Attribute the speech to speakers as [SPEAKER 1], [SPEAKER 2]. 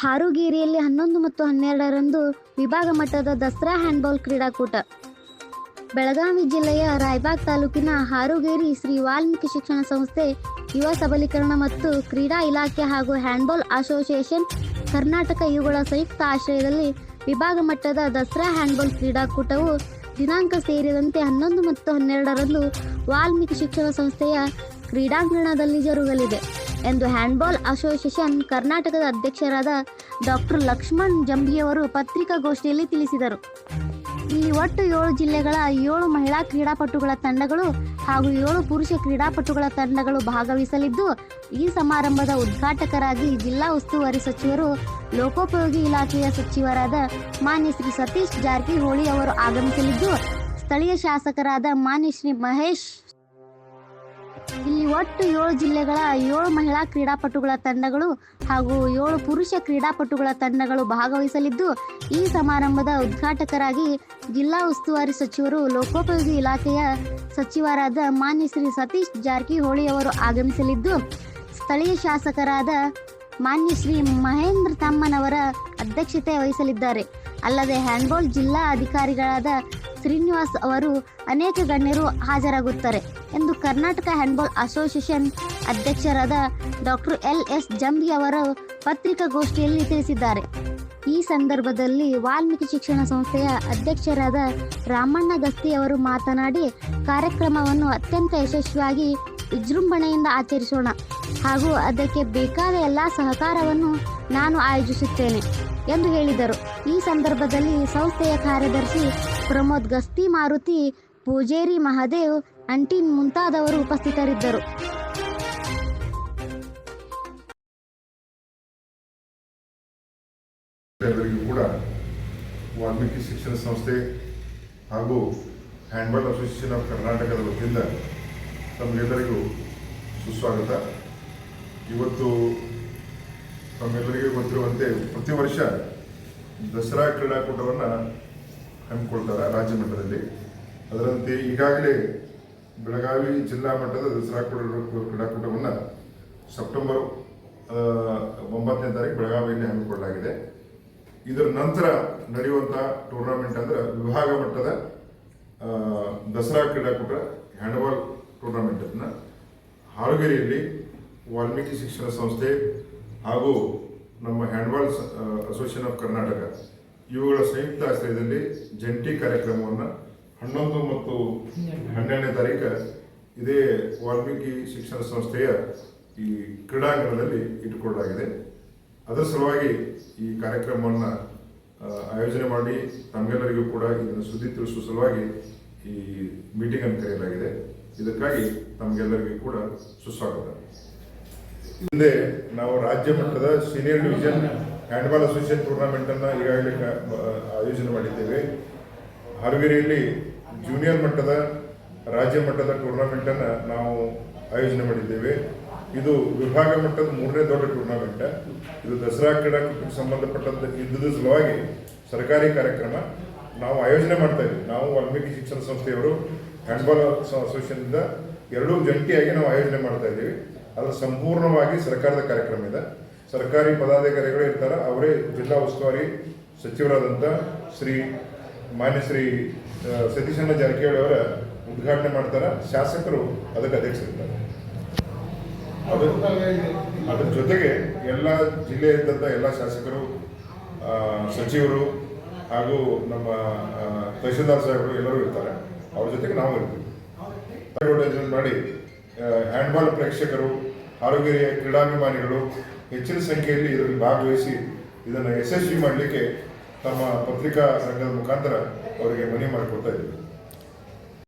[SPEAKER 1] ಹಾರುಗೇರಿಯಲ್ಲಿ ಹನ್ನೊಂದು ಮತ್ತು ಹನ್ನೆರಡರಂದು ವಿಭಾಗ ಮಟ್ಟದ ದಸರಾ ಹ್ಯಾಂಡ್ಬಾಲ್ ಕ್ರೀಡಾಕೂಟ. ಬೆಳಗಾವಿ ಜಿಲ್ಲೆಯ ರಾಯಬಾಗ್ ತಾಲೂಕಿನ ಹಾರುಗೇರಿ ಶ್ರೀ ವಾಲ್ಮೀಕಿ ಶಿಕ್ಷಣ ಸಂಸ್ಥೆ ಯುವ ಸಬಲೀಕರಣ ಮತ್ತು ಕ್ರೀಡಾ ಇಲಾಖೆ ಹಾಗೂ ಹ್ಯಾಂಡ್ಬಾಲ್ ಅಸೋಸಿಯೇಷನ್ ಕರ್ನಾಟಕ ಇವುಗಳ ಸಂಯುಕ್ತ ಆಶ್ರಯದಲ್ಲಿ ವಿಭಾಗ ಮಟ್ಟದ ದಸರಾ ಹ್ಯಾಂಡ್ಬಾಲ್ ಕ್ರೀಡಾಕೂಟವು ದಿನಾಂಕ ಸೇರಿದಂತೆ ಹನ್ನೊಂದು ಮತ್ತು ಹನ್ನೆರಡರಂದು ವಾಲ್ಮೀಕಿ ಶಿಕ್ಷಣ ಸಂಸ್ಥೆಯ ಕ್ರೀಡಾಂಗಣದಲ್ಲಿ ಜರುಗಲಿದೆ. ಎಂದು ಹ್ಯಾಂಡ್ಬಾಲ್ ಅಸೋಸಿಯೇಷನ್ ಕರ್ನಾಟಕದ ಅಧ್ಯಕ್ಷರಾದ ಡಾಕ್ಟರ್ ಲಕ್ಷ್ಮಣ್ ಜಂಬಿಯವರು ಪತ್ರಿಕಾಗೋಷ್ಠಿಯಲ್ಲಿ ತಿಳಿಸಿದರು. ಇಲ್ಲಿ ಒಟ್ಟು ಏಳು ಜಿಲ್ಲೆಗಳ ಏಳು ಮಹಿಳಾ ಕ್ರೀಡಾಪಟುಗಳ ತಂಡಗಳು ಹಾಗೂ ಏಳು ಪುರುಷ ಕ್ರೀಡಾಪಟುಗಳ ತಂಡಗಳು ಭಾಗವಹಿಸಲಿದ್ದು, ಈ ಸಮಾರಂಭದ ಉದ್ಘಾಟಕರಾಗಿ ಜಿಲ್ಲಾ ಉಸ್ತುವಾರಿ ಸಚಿವರು, ಲೋಕೋಪಯೋಗಿ ಇಲಾಖೆಯ ಸಚಿವರಾದ ಮಾನ್ಯ ಶ್ರೀ ಸತೀಶ್ ಜಾರಕಿಹೊಳಿ ಅವರು ಆಗಮಿಸಲಿದ್ದು, ಸ್ಥಳೀಯ ಶಾಸಕರಾದ ಮಾನ್ಯ ಶ್ರೀ ಮಹೇಶ್ ಇಲ್ಲಿ ಒಟ್ಟು ಏಳು ಜಿಲ್ಲೆಗಳ ಏಳು ಮಹಿಳಾ ಕ್ರೀಡಾಪಟುಗಳ ತಂಡಗಳು ಹಾಗೂ ಏಳು ಪುರುಷ ಕ್ರೀಡಾಪಟುಗಳ ತಂಡಗಳು ಭಾಗವಹಿಸಲಿದ್ದು, ಈ ಸಮಾರಂಭದ ಉದ್ಘಾಟಕರಾಗಿ ಜಿಲ್ಲಾ ಉಸ್ತುವಾರಿ ಸಚಿವರು, ಲೋಕೋಪಯೋಗಿ ಇಲಾಖೆಯ ಸಚಿವರಾದ ಮಾನ್ಯ ಶ್ರೀ ಸತೀಶ್ ಜಾರಕಿಹೊಳಿ ಅವರು ಆಗಮಿಸಲಿದ್ದು, ಸ್ಥಳೀಯ ಶಾಸಕರಾದ ಮಾನ್ಯ ಶ್ರೀ ಮಹೇಂದ್ರ ತಮ್ಮನವರ ಅಧ್ಯಕ್ಷತೆ ವಹಿಸಲಿದ್ದಾರೆ. ಅಲ್ಲದೆ ಹ್ಯಾಂಡ್ಬಾಲ್ ಜಿಲ್ಲಾ ಅಧಿಕಾರಿಗಳಾದ ಶ್ರೀನಿವಾಸ್ ಅವರು ಅನೇಕ ಗಣ್ಯರು ಹಾಜರಾಗುತ್ತಾರೆ ಎಂದು ಕರ್ನಾಟಕ ಹ್ಯಾಂಡ್ಬಾಲ್ ಅಸೋಸಿಯೇಷನ್ ಅಧ್ಯಕ್ಷರಾದ ಡಾಕ್ಟರ್ ಎಲ್ ಎಸ್ ಜಂಬಿ ಅವರು ಪತ್ರಿಕಾಗೋಷ್ಠಿಯಲ್ಲಿ ತಿಳಿಸಿದ್ದಾರೆ. ಈ ಸಂದರ್ಭದಲ್ಲಿ ವಾಲ್ಮೀಕಿ ಶಿಕ್ಷಣ ಸಂಸ್ಥೆಯ ಅಧ್ಯಕ್ಷರಾದ ರಾಮಣ್ಣ ಗಸ್ತಿ ಅವರು ಮಾತನಾಡಿ, ಕಾರ್ಯಕ್ರಮವನ್ನು ಅತ್ಯಂತ ಯಶಸ್ವಿಯಾಗಿ ವಿಜೃಂಭಣೆಯಿಂದ ಆಚರಿಸೋಣ ಹಾಗೂ ಅದಕ್ಕೆ ಬೇಕಾದ ಎಲ್ಲ ಸಹಕಾರವನ್ನು ನಾನು ಆಯೋಜಿಸುತ್ತೇನೆ ಎಂದು ಹೇಳಿದರು. ಈ ಸಂದರ್ಭದಲ್ಲಿ ಸಂಸ್ಥೆಯ ಕಾರ್ಯದರ್ಶಿ ಪ್ರಮೋದ್ ಗಸ್ತಿ ಮಾರುತಿ, ಪೂಜೇರಿ ಮಹಾದೇವ್, ಅಂಟಿನ್ ಮುಂತಾದವರು ಉಪಸ್ಥಿತರಿದ್ದರು.
[SPEAKER 2] ಕೂಡ ವಾಲ್ಮೀಕಿ ಶಿಕ್ಷಣ ಸಂಸ್ಥೆ ಹಾಗೂ ಹ್ಯಾಂಡ್ಬಾಲ್ ಅಸೋಸಿಯೇಷನ್ ಆಫ್ ಕರ್ನಾಟಕದ ವತಿಯಿಂದ ತಮಗೆಲ್ಲರಿಗೂ ಸುಸ್ವಾಗತ. ಇವತ್ತು ತಮ್ಮೆಲ್ಲರಿಗೂ ಗೊತ್ತಿರುವಂತೆ ಪ್ರತಿ ವರ್ಷ ದಸರಾ ಕ್ರೀಡಾಕೂಟವನ್ನು ಹಮ್ಮಿಕೊಳ್ತಾರೆ ರಾಜ್ಯ ಮಟ್ಟದಲ್ಲಿ. ಅದರಂತೆ ಈಗಾಗಲೇ ಬೆಳಗಾವಿ ಜಿಲ್ಲಾ ಮಟ್ಟದ ದಸರಾ ಕೂಡ ಕ್ರೀಡಾಕೂಟವನ್ನು ಸೆಪ್ಟೆಂಬರ್ ಒಂಬತ್ತನೇ ತಾರೀಕು ಬೆಳಗಾವಿಯಲ್ಲಿ ಹಮ್ಮಿಕೊಳ್ಳಲಾಗಿದೆ. ಇದರ ನಂತರ ನಡೆಯುವಂಥ ಟೂರ್ನಮೆಂಟ್ ಅಂದ್ರೆ ವಿಭಾಗ ಮಟ್ಟದ ದಸರಾ ಕ್ರೀಡಾಕೂಟ ಹ್ಯಾಂಡ್ಬಾಲ್ ಟೂರ್ನಮೆಂಟನ್ನು ಅನ್ನ ಹಾರುಗೆರೆಯಲ್ಲಿ ವಾಲ್ಮೀಕಿ ಶಿಕ್ಷಣ ಸಂಸ್ಥೆ ಹಾಗೂ ನಮ್ಮ ಹ್ಯಾಂಡ್ಬಾಲ್ ಅಸೋಸಿಯೇಷನ್ ಆಫ್ ಕರ್ನಾಟಕ ಇವುಗಳ ಸಂಯುಕ್ತ ಆಶ್ರಯದಲ್ಲಿ ಜಂಟಿ ಕಾರ್ಯಕ್ರಮವನ್ನು ಹನ್ನೊಂದು ಮತ್ತು ಹನ್ನೆರಡನೇ ತಾರೀಕು ಇದೇ ವಾಲ್ಮೀಕಿ ಶಿಕ್ಷಣ ಸಂಸ್ಥೆಯ ಈ ಕ್ರೀಡಾಂಗಣದಲ್ಲಿ ಇಟ್ಟುಕೊಳ್ಳಲಾಗಿದೆ. ಅದರ ಸಲುವಾಗಿ ಈ ಕಾರ್ಯಕ್ರಮವನ್ನು ಆಯೋಜನೆ ಮಾಡಿ ತಮ್ಮೆಲ್ಲರಿಗೂ ಕೂಡ ಇದನ್ನು ಸುದ್ದಿ ತಿಳಿಸುವ ಸಲುವಾಗಿ ಈ ಮೀಟಿಂಗ್ ಅನ್ನು ಕರೆಯಲಾಗಿದೆ. ಇದಕ್ಕಾಗಿ ತಮಗೆಲ್ಲರಿಗೂ ಕೂಡ ಸುಸ್ವಾಗತ. ಹಿಂದೆ ನಾವು ರಾಜ್ಯ ಮಟ್ಟದ senior division handball association tournament ಅನ್ನ ಈಗಾಗಲೇ ಆಯೋಜನೆ ಮಾಡಿದ್ದೇವೆ. ಹಾವೇರಿಯಲ್ಲಿ ಜೂನಿಯರ್ ಮಟ್ಟದ, ರಾಜ್ಯ ಮಟ್ಟದ ಟೂರ್ನಮೆಂಟ್ ಅನ್ನ ನಾವು ಆಯೋಜನೆ ಮಾಡಿದ್ದೇವೆ. ಇದು ವಿಭಾಗ ಮಟ್ಟದ ಮೂರನೇ ದೊಡ್ಡ ಟೂರ್ನಮೆಂಟ್ ಇದು ದಸರಾ ಕ್ರೀಡಾಕೂಟಕ್ಕೆ ಸಂಬಂಧಪಟ್ಟಂತ ಇದ್ದದ ಸಲುವಾಗಿ ಸರ್ಕಾರಿ ಕಾರ್ಯಕ್ರಮ ನಾವು ಆಯೋಜನೆ ಮಾಡ್ತಾ ಇದ್ದೀವಿ ನಾವು ವಾಲ್ಮೀಕಿ ಶಿಕ್ಷಣ ಸಂಸ್ಥೆಯವರು ಹ್ಯಾಂಡ್ಬಾಲ್ ಅಸೋಸಿಯೇಷನ್ ಎರಡೂ ಜಂಟಿಯಾಗಿ ನಾವು ಆಯೋಜನೆ ಮಾಡ್ತಾ ಇದ್ದೀವಿ. ಅದು ಸಂಪೂರ್ಣವಾಗಿ ಸರ್ಕಾರದ ಕಾರ್ಯಕ್ರಮ ಇದೆ. ಸರ್ಕಾರಿ ಪದಾಧಿಕಾರಿಗಳು ಇರ್ತಾರೆ. ಅವರೇ ಜಿಲ್ಲಾ ಉಸ್ತುವಾರಿ ಸಚಿವರಾದಂಥ ಶ್ರೀ ಮಾನ್ಯ ಶ್ರೀ ಸತೀಶಣ್ಣ ಜಾರಕಿಹೊಳಿ ಅವರ ಉದ್ಘಾಟನೆ ಮಾಡ್ತಾರೆ. ಶಾಸಕರು ಅದಕ್ಕೆ ಅಧ್ಯಕ್ಷರಿರ್ತಾರೆ ಅದು ಅದ್ರ ಜೊತೆಗೆ ಎಲ್ಲ ಜಿಲ್ಲೆಯಲ್ಲಿದ್ದಂಥ ಎಲ್ಲ ಶಾಸಕರು ಸಚಿವರು ಹಾಗೂ ನಮ್ಮ ತಹಶೀಲ್ದಾರ್ ಸಾಹೇಬರು ಎಲ್ಲರೂ ಇರ್ತಾರೆ. ಅವ್ರ ಜೊತೆಗೆ ನಾವು ಇರ್ತೀವಿ. ಅಡ್ವರ್ಟೈಸ್ಮೆಂಟ್ ಮಾಡಿ ಹ್ಯಾಂಡ್ಬಾಲ್ ಪ್ರೇಕ್ಷಕರು ಆರೋಗ್ಯ ಕ್ರೀಡಾಭಿಮಾನಿಗಳು ಹೆಚ್ಚಿನ ಸಂಖ್ಯೆಯಲ್ಲಿ ಇದರಲ್ಲಿ ಭಾಗವಹಿಸಿ ಇದನ್ನು ಯಶಸ್ವಿ ಮಾಡಲಿಕ್ಕೆ ತಮ್ಮ ಪತ್ರಿಕಾ ಸಂಘದ ಮುಖಾಂತರ ಅವರಿಗೆ ಮನವಿ ಮಾಡಿಕೊಡ್ತಾ ಇದ್ದೀವಿ